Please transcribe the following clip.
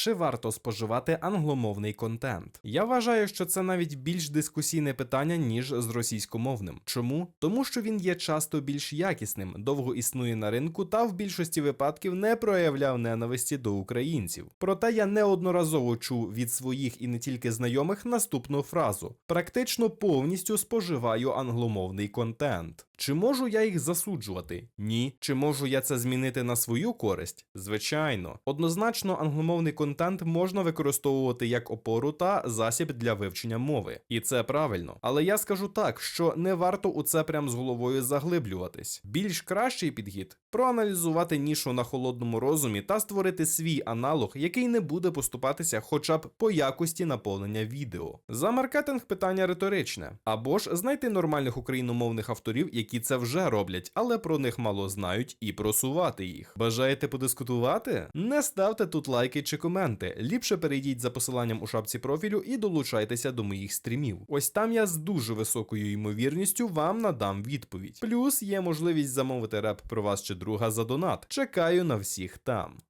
Чи варто споживати англомовний контент? Я вважаю, що це навіть більш дискусійне питання, ніж з російськомовним. Чому? Тому що він є часто більш якісним, довго існує на ринку та в більшості випадків не проявляв ненависті до українців. Проте я неодноразово чув від своїх і не тільки знайомих наступну фразу: практично повністю споживаю англомовний контент. Чи можу я їх засуджувати? Ні. Чи можу я це змінити на свою користь? Звичайно. Однозначно, англомовний контент можна використовувати як опору та засіб для вивчення мови. І це правильно. Але я скажу так, що не варто у це прям з головою заглиблюватись. Більш кращий підхід проаналізувати нішу на холодному розумі та створити свій аналог, який не буде поступатися хоча б по якості наповнення відео. За маркетинг питання риторичне. Або ж знайти нормальних україномовних авторів, які це вже роблять, але про них мало знають, і просувати їх. Бажаєте подискутувати? Не ставте тут лайки чи коменти. Ліпше перейдіть за посиланням у шапці профілю і долучайтеся до моїх стрімів. Ось там я з дуже високою ймовірністю вам надам відповідь. Плюс є можливість замовити реп про вас чи друга за донат. Чекаю на всіх там.